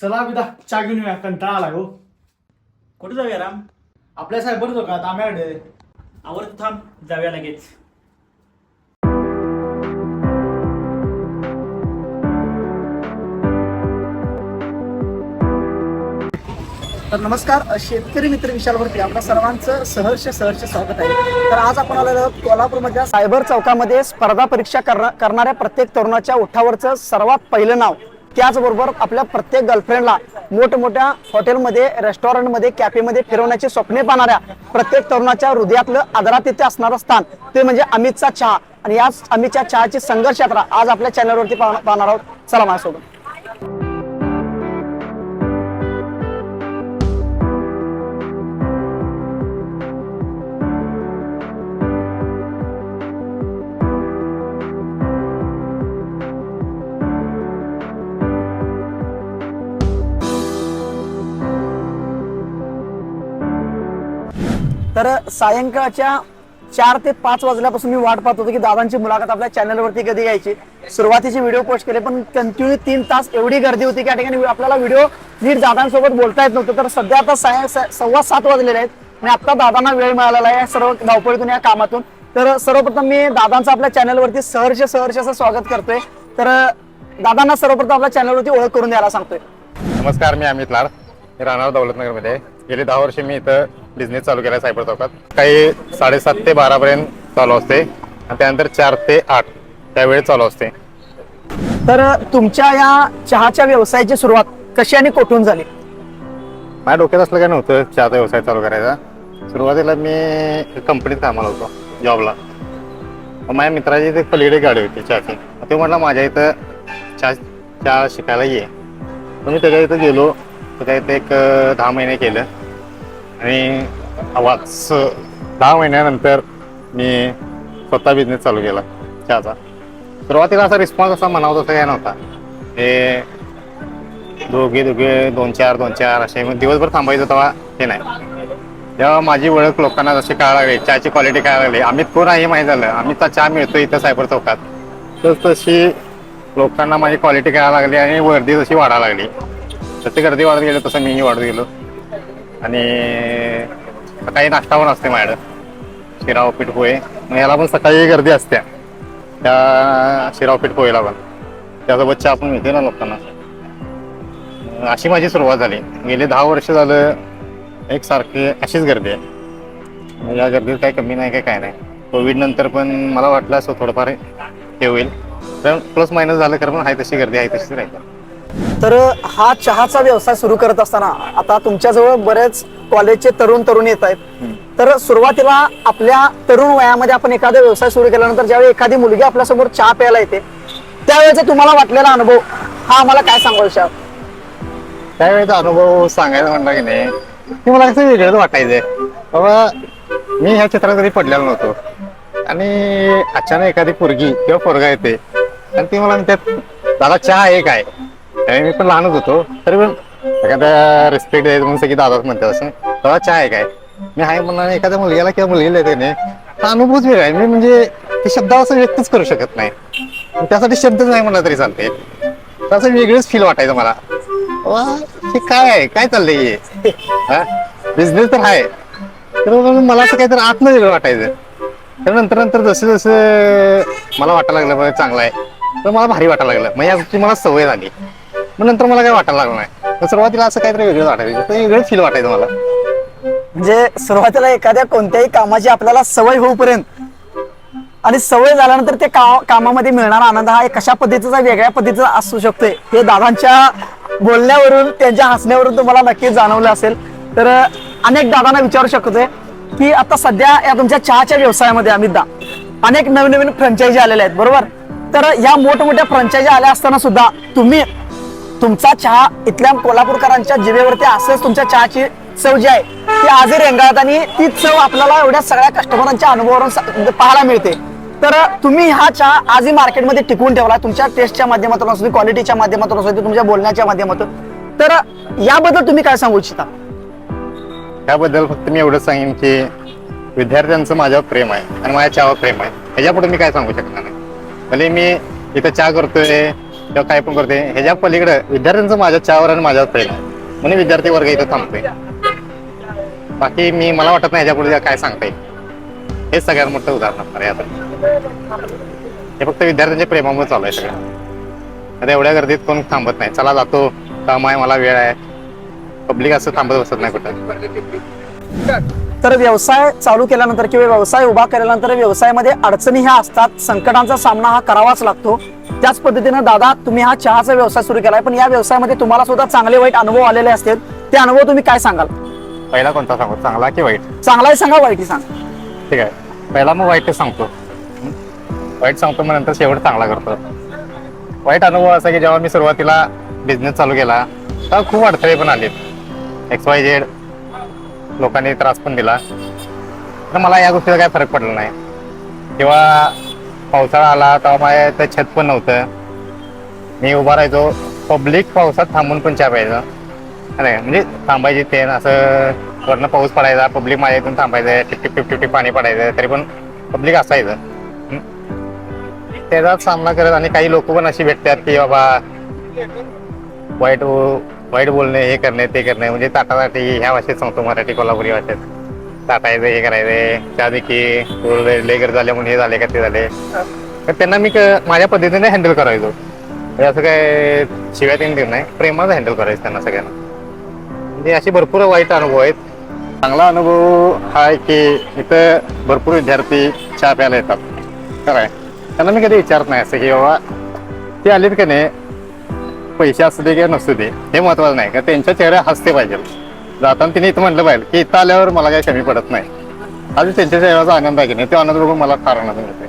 चला विदा चहा घेऊन येऊया कंटाळा आला हो. कुठे जाऊया राम? आपल्या साहेब बरं का? तांब्याकडे. आवडत थांब जाऊया लगेच. तर नमस्कार शेतकरी मित्र विशालवरती आपल्या सर्वांचं सहर्ष सहर्ष स्वागत आहे. तर आज आपण आलेलो आहोत कोल्हापूरमधल्या सायबर चौकामध्ये स्पर्धा परीक्षा करणाऱ्या प्रत्येक तरुणाच्या ओठावरचं सर्वात पहिलं नाव. त्याचबरोबर आपल्या प्रत्येक गर्लफ्रेंडला मोठमोठ्या हॉटेलमध्ये रेस्टॉरंटमध्ये कॅफेमध्ये फिरवण्याची स्वप्ने पाहणाऱ्या प्रत्येक तरुणाच्या हृदयातलं आदरातिथ्य असणारं स्थान ते म्हणजे अमितचा चहा. आणि याच अमितच्या चहाची संघर्ष यात्रा आज आपल्या चॅनलवरती पाहणार पाहणार आहोत. चला माझ्यासोबत. तर सायंकाळच्या चार ते पाच वाजल्यापासून मी वाट पाहत होतो की दादांची मुलाखत आपल्या चॅनलवरती कधी घ्यायची. सुरुवातीचे व्हिडिओ पोस्ट केले पण कंटिन्यू तीन तास एवढी गर्दी होती की या ठिकाणी आपल्याला व्हिडिओ नीट दादांसोबत बोलता येत नव्हतं. तर सध्या आता साय स- सव्वा सात वाजलेले आहेत आणि आता दादांना वेळ मिळालेला आहे या सर्व धावपळीतून या कामातून. तर सर्वप्रथम मी दादांचं आपल्या चॅनलवरती सहर्ष सहर्ष असं स्वागत करतोय. तर दादांना सर्वप्रथम आपल्या चॅनलवरती ओळख करून द्यायला सांगतोय. नमस्कार मी अमित लाड. मी राहणार दौलतनगरमध्ये. गेली दहा वर्ष मी इथं बिझनेस चालू केला सायबर चौकात. काही साडेसात ते बारापर्यंत चालू असते. आणि त्यानंतर चार ते आठ त्यावेळी चालू असते. तर तुमच्या या चहाच्या व्यवसायाची सुरुवात कशी आणि कुठून झाली? माझ्या डोक्यात असलं काय नव्हतं. चहाचा व्यवसाय चालू करायचा. सुरुवातीला मी कंपनीत कामाला होतो जॉबला. माझ्या मित्राची इथे पलीकडे गाडी होती चहाची. ते म्हटलं माझ्या इथं चहा चहा शिकायला ये. मी त्याच्या इथं गेलो. त्याच्या इथं एक दहा महिने केलं. आणि आवाज दहा महिन्यानंतर मी स्वतः बिझनेस चालू केला चहाचा. सुरुवातीला असा रिस्पॉन्स असा म्हणावं तसा काय नव्हता. ते दोघे दोघे दोन चार दोन चार असे मग दिवसभर थांबायचं तेव्हा हे नाही. तेव्हा माझी ओळख लोकांना जशी काय लागली चहाची क्वालिटी काय लागली. आम्ही कोण आहे माहीत झालं. आम्ही तर चहा मिळतो इथं सायबर चौकात. तर तशी लोकांना माझी क्वालिटी कळायला लागली आणि वर्दी जशी वाढायला लागली. जशी गर्दी वाढत गेली तसं मीही वाढत गेलो. आणि सकाळी नाश्ता पण असते माझ्याकडं. शिरा उपीट पोहे. मग याला पण सकाळी गर्दी असते. त्या शिरा उपीट पोहेला पण. त्यासोबत चहा पण मिळते ना लोकांना. अशी माझी सुरुवात झाली. गेले दहा वर्ष झालं एक सारखी अशीच गर्दी आहे. या गर्दीत काही कमी नाही काय काय नाही. कोविड नंतर पण मला वाटलं असं थोडंफार हे होईल. तर प्लस मायनस झालं खरं पण आहे तशी गर्दी आहे तशीच राहील. तर हा चहाचा व्यवसाय सुरू करत असताना आता तुमच्याजवळ बरेच कॉलेजचे तरुण तरुण येत आहेत. तर सुरुवातीला आपल्या तरुण वयामध्ये आपण एखादा व्यवसाय सुरू केल्यानंतर ज्यावेळी एखादी मुलगी आपल्यासमोर चहा प्यायला येते त्यावेळेचा तुम्हाला वाटलेला अनुभव हा आम्हाला काय सांगू इच्छा त्यावेळेचा अनुभव सांगायचा म्हणला की नाही मला कसं वेगळंच वाटायचंय. बाबा मी ह्या चित्रात कधी पडलेलो नव्हतो. आणि अचानक एखादी पोरगी किंवा पोरगा येते आणि ती मला म्हणतात दादा चहा आहे. काय त्यावेळी मी पण लहानच होतो. तरी पण एखाद्या रिस्पेक्ट द्यायचं म्हणून सगळी दादाच म्हणतात असं. तेव्हा चहा आहे काय? मी आहे म्हणा एखाद्या मुलग्याला किंवा मुलगीला येते नाही. हा अनुभवच वेगळा आहे. मी म्हणजे ते शब्द असं व्यक्तच करू शकत नाही. त्यासाठी शब्दच नाही म्हणला तरी चालते असं वेगळंच फील वाटायचं मला. वा हे काय आहे? काय चाललंय हे? बिझनेस तर आहे. तर मला असं काहीतरी आतनं वेगळं वाटायचं. तर नंतर नंतर जसं जसं मला वाटायला लागलं चांगलं आहे. तर मला भारी वाटायला लागलं. मग या गोष्टी मला सवय झाली. मग नंतर मला काय वाटायला लागलं नाही. तर सुरुवातीला असं काहीतरी वेगळं वाटायचं. तर वेगळं फील वाटायचं मला. म्हणजे सुरुवातीला एखाद्या कोणत्याही कामाची आपल्याला सवय होऊपर्यंत आणि सवय झाल्यानंतर ते का कामामध्ये मिळणारा आनंद हा एक कशा पद्धतीचा वेगळ्या पद्धतीचा असू शकतोय हे दादांच्या बोलण्यावरून त्यांच्या हसण्यावरून तुम्हाला नक्कीच जाणवलं असेल. तर अनेक दादांना विचारू शकतोय की आता सध्या या तुमच्या चहाच्या व्यवसायामध्ये अमितदा अनेक नवीन नवीन फ्रँचायझी आलेल्या आहेत बरोबर? तर या मोठमोठ्या फ्रँचायझी आल्या असताना सुद्धा तुम्ही तुमचा चहा इथल्या कोल्हापूरकरांच्या जिभेवरती असंच तुमच्या चहाची चव जी आहे ती आजही रेंगाळत आणि ती चव आपल्याला एवढ्या सगळ्या कस्टमरांच्या अनुभवावरून म्हणजे पाहायला मिळते. तर तुम्ही हा चहा आजही मार्केटमध्ये टिकवून ठेवला. तुमच्या टेस्टच्या माध्यमातून असू दे क्वालिटीच्या माध्यमातून असू दे तुमच्या बोलण्याच्या माध्यमातून. तर याबद्दल तुम्ही काय सांगू इच्छिता? त्याबद्दल फक्त मी एवढं सांगेन की विद्यार्थ्यांचं माझ्यावर प्रेम आहे आणि माझ्या चहावर प्रेम आहे. ह्याच्यापुढे मी काय सांगू शकणार नाही. भले मी इथं चहा करतोय किंवा काय पण करते ह्याच्या पलीकडे विद्यार्थ्यांचं माझ्या चहावर आणि माझ्यावर प्रेम म्हणून विद्यार्थी वर्ग इथं थांबतोय. बाकी मी मला वाटत नाही ह्याच्या पुढे काय सांगता येईल. हेच सगळ्यात मोठं उदाहरण असणार आहे आता. हे फक्त विद्यार्थ्यांच्या प्रेमामुळे चालू आहे सगळं. आता एवढ्या गर्दीत कोण थांबत नाही. चला जातो. काम आहे मला वेळ आहे. पब्लिक असं थांबत बसत नाही कुठं. तर व्यवसाय चालू केल्यानंतर किंवा व्यवसाय उभा केल्यानंतर व्यवसायामध्ये अडचणी ह्या असतात. संकटांचा सामना हा करावाच लागतो. त्याच पद्धतीनं दादा तुम्ही हा चहाचा व्यवसाय सुरू केलाय पण या व्यवसायामध्ये तुम्हाला सुद्धा चांगले वाईट अनुभव आलेले असतील. ते अनुभव तुम्ही काय सांगाल? पहिला कोणता सांगू? चांगला की वाईट? चांगलाही सांगा वाईटही सांगा. ठीक आहे. पहिला मग वाईटच सांगतो? वाईट सांगतो मग नंतर शेवट चांगला करतो. वाईट अनुभव असा की जेव्हा मी सुरुवातीला बिझनेस चालू केला तेव्हा खूप अडथळे पण आलेत. एक्स वाय झेड लोकांनी त्रास पण दिला. तर मला या गोष्टीचा काय फरक पडला नाही. किंवा पावसाळा आला तेव्हा माझ्या इथं छत पण नव्हतं. मी उभा राहायचो. पब्लिक पावसात थांबून पण चहा नाही म्हणजे थांबायची ते असं वरनं पाऊस पडायचा पब्लिक माझ्या इथून थांबायचं टिप टिप टिप टिप टिप पाणी पडायचं तरी पण पब्लिक असायचं. त्याचा त्याचाच सामना करत आणि काही लोक पण अशी भेटतात की बाबा वाईट वाईट बोलणे हे करणे ते करणे म्हणजे ताटाताटी ह्या भाषेत सांगतो मराठी कोल्हापुरी भाषेत. टाकायचं हे करायचं त्या देखी लेगर झाले म्हणून हे झाले का ते झाले. तर त्यांना मी क- माझ्या पद्धतीने हँडल करायचो. म्हणजे असं काय शिव्या तीन नाही. प्रेमाचं हँडल करायचं त्यांना सगळ्यांना. म्हणजे असे भरपूर वाईट अनुभव आहेत. चांगला अनुभव हा आहे की इथं भरपूर विद्यार्थी चहा प्यायला येतात. खरं आहे. त्यांना मी कधी विचारत नाही असं की बाबा ते आलेत का नाही? पैसे असू दे किंवा नसू दे. हे महत्वाचं नाही. का त्यांच्या चेहऱ्या हसते पाहिजे. जाताना तिने इथं म्हटलं पाहिजे की इथं आल्यावर मला काही कमी पडत नाही. अजून त्यांच्या सेवाचा आनंद आहे की नाही तो आनंद बघून मला फार आनंद मिळते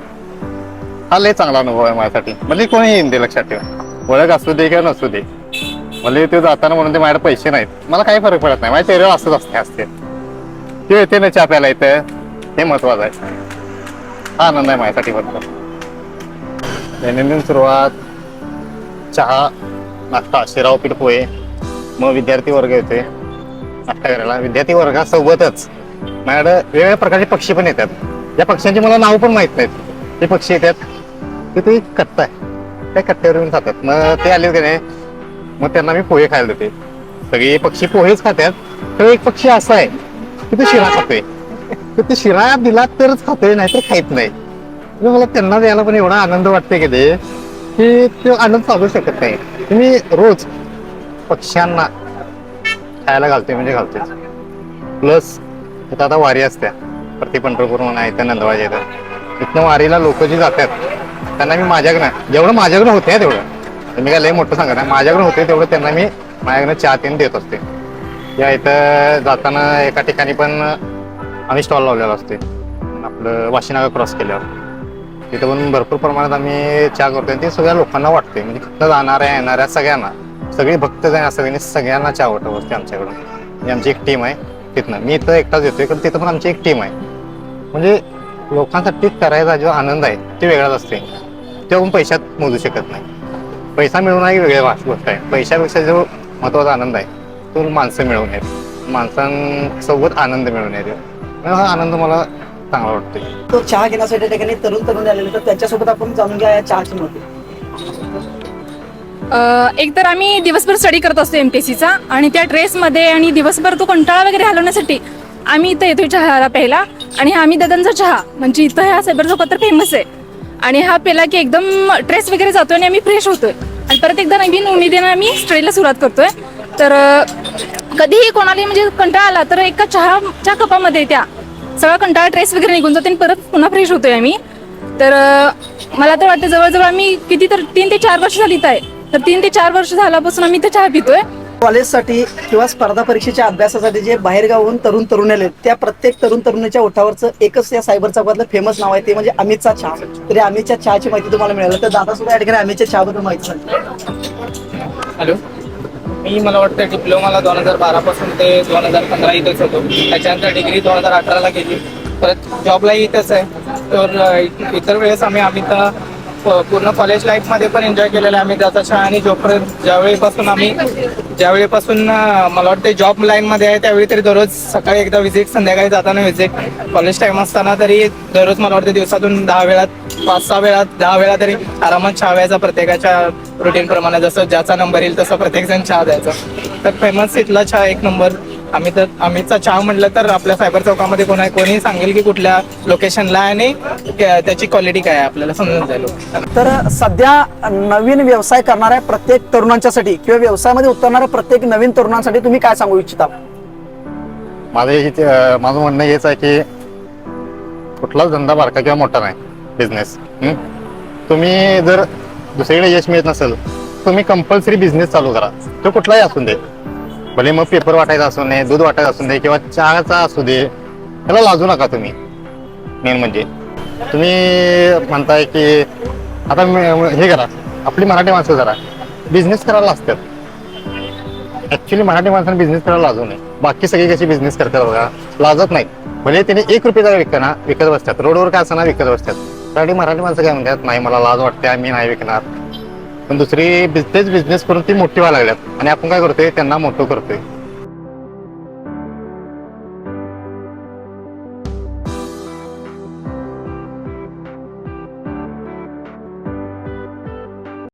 हा लय चांगला अनुभव आहे माझ्यासाठी. म्हणजे कोणी येईन दे लक्षात ठेवा. ओळख असू दे किंवा नसू दे. म्हणजे ते जाताना म्हणून ते माझ्याकडे पैसे नाहीत. मला काही फरक पडत नाही. माझ्या चेहऱ्यावर असंच असते असते. ते येते ना चहा प्यायला येतं हे महत्वाचं आहे. हा आनंद आहे माझ्यासाठी फक्त. दैनंदिन सुरुवात चहा नाश्ता शिराव पीठ पोहे. मग विद्यार्थी वर्ग येते सत्याग्रहाला विद्यार्थी वर्गासोबतच. माझ्याकडे वेगवेगळ्या प्रकारचे पक्षी पण येतात. या पक्ष्यांची मला नाव पण माहीत नाहीत. ते पक्षी येतात ते ते कट्टा आहे. त्या कट्ट्यावर येऊन खातात मग ते आले की नाही मग त्यांना मी पोहे खायला देते. सगळे पक्षी पोहेच खातात तर एक पक्षी असा आहे की तो शिरा खातोय. तर ते शिरा दिला तरच खातोय नाही तर खायत नाही मला त्यांना द्यायला पण एवढा आनंद वाटते की ते की तो आनंद साधू शकत नाही. मी रोज पक्ष्यांना खायला घालते म्हणजे घालते प्लस इथं आता वारी असत्या प्रति पंढरपूर म्हणा इथं नंदवाजा इथं. इथनं वारीला लोक जी जातात त्यांना मी माझ्याकडनं जेवढं माझ्याकडनं होते तेवढं. मी काय लय मोठं सांगत नाही माझ्याकडे होते तेवढं त्यांना मी माझ्याकडनं चहा तीन देत असते या इथं जाताना एका ठिकाणी पण आम्ही स्टॉल लावलेला असते आपलं वाशिनागा क्रॉस केल्यावर. तिथं पण भरपूर प्रमाणात आम्ही चहा करतो आणि ते सगळ्या लोकांना वाटते म्हणजे फक्त जाणाऱ्या येणाऱ्या सगळ्यांना. सगळे भक्त जाण्या सगळ्यांनी सगळ्यांना चहा वाटत असते आमच्याकडून म्हणजे आमची एक टीम आहे तिथनं. मी इथं एकटाच येतोय कारण तिथं पण आमची एक टीम आहे. म्हणजे लोकांसाठी करायचा जो आनंद आहे ते वेगळाच असते तो आपण पैशात मोजू शकत नाही. पैसा मिळवणं ही वेगळी गोष्ट आहे. पैशापेक्षा जो महत्त्वाचा आनंद आहे तो माणसं मिळवून येत माणसांसोबत आनंद मिळवून येत हा आनंद मला चांगला वाटतो तो चहा घेण्यासाठी ठिकाणी तरुण तरुण आलेले तर त्याच्यासोबत आपण जाणून घ्या या चहाची महत्त्व एक तर आम्ही दिवसभर स्टडी करत असतो एम पी एस सीचा आणि त्या ड्रेसमध्ये आणि दिवसभर तो कंटाळा वगैरे घालवण्यासाठी आम्ही इथं येतोय चहाला प्यायला. आणि हा आम्ही दादांचा चहा म्हणजे इथं ह्या सायबर चौकात तर फेमस आहे. आणि हा पेला की एकदम ट्रेस वगैरे जातो आणि आम्ही फ्रेश होतोय. आणि परत एकदा नवीन उमेदीनं आम्ही स्टडीला सुरुवात करतोय. तर कधीही कोणालाही म्हणजे कंटाळा आला तर एका चहाच्या कपामध्ये त्या सगळा कंटाळा ट्रेस वगैरे निघून जाते आणि परत पुन्हा फ्रेश होतोय आम्ही. तर मला तर वाटतं जवळजवळ आम्ही किती तर तीन ते चार वर्ष झाली इथं आहे. तर तीन ते चार वर्ष झाल्यापासून आम्ही इथं चहा पितोय. कॉलेजसाठी किंवा स्पर्धा परीक्षेच्या अभ्यासासाठी जे बाहेरगावून तरुण तरुण आले त्या प्रत्येक तरुण तरुणीच्या ओठावरचं एकच या सायबर चौकातलं फेमस नाव आहे ते म्हणजे अमितचा चहा. तरी अमितच्या चहाची माहिती तुम्हाला मिळाली. तर दादा सुद्धा या ठिकाणी अमितच्या चहाबद्दल माहिती सांगतो हॅलो. मी मला वाटतं डिप्लोमाला दोन हजार बारापासून ते दोन हजार पंधरा इथंच होतो. त्याच्यानंतर डिग्री दोन हजार अठराला केली परत जॉबलाही इथंच आहे. तर अ, इतर वेळेस आम्ही अमिता पूर्ण कॉलेज लाईफमध्ये पण एन्जॉय केलेला आहे आम्ही. त्याचा छान आणि जोपर्यंत ज्यावेळीपासून आम्ही ज्यावेळीपासून मला वाटते जॉब लाईन मध्ये आहे त्यावेळी तरी दररोज सकाळी एकदा विजिट संध्याकाळी जाताना विजिट कॉलेज टाइम असताना तरी दररोज मला वाटते दिवसातून दहा वेळा पाच सहा वेळा दहा वेळा तरी आरामात चहा व्हायचा प्रत्येकाच्या रुटीन प्रमाणे. जसं ज्याचा नंबर येईल तसं प्रत्येक जण चहा द्यायचा. तर फेमस इथला चहा एक नंबर आम्ही तर आम्हीचा चहा म्हटलं तर आपल्या सायबर चौकामध्ये कोणा कोणी सांगेल की कुठल्या लोकेशनला आहे आणि त्या- त्याची क्वालिटी काय आहे आपल्याला समजून जाईल. तर सध्या नवीन व्यवसाय करणाऱ्या प्रत्येक तरुणांच्यासाठी किंवा व्यवसायामध्ये उतरणाऱ्या प्रत्येक नवीन तरुणांसाठी तुम्ही काय सांगू इच्छिता? माझं अं, माझं म्हणणं हेच आहे की कुठलाच धंदा बारका किंवा मोठा नाही बिझनेस तुम्ही जर दुसरीकडे यश मिळत नसेल तुम्ही कंपल्सरी बिझनेस चालू करा. तो कुठलाही असू दे. भले मग पेपर वाटायचा असू नये दूध वाटायचं असू दे किंवा चहाचा असू दे त्याला लाजू नका तुम्ही. मेन म्हणजे. तुम्ही म्हणताय की आता हे करा. आपली मराठी माणसं जरा बिझनेस करायला असतात ऍक्च्युली मराठी माणसाने बिझनेस करायला लाजू नये. बाकी सगळे कशी बिझनेस करतात बघा लाजत नाहीत. भले त्याने एक रुपयाचा विकताना विकत बसतात. रोडवर काय असताना विकत बसतात. त्यासाठी मराठी माणसं काय म्हणतात नाही मला लाज वाटते आम्ही नाही विकणार. पण दुसरी बिझनेस बिझनेस करून ती मोठी व्हायला लागल्यात. आणि आपण काय करतोय? त्यांना मोठं करतोय.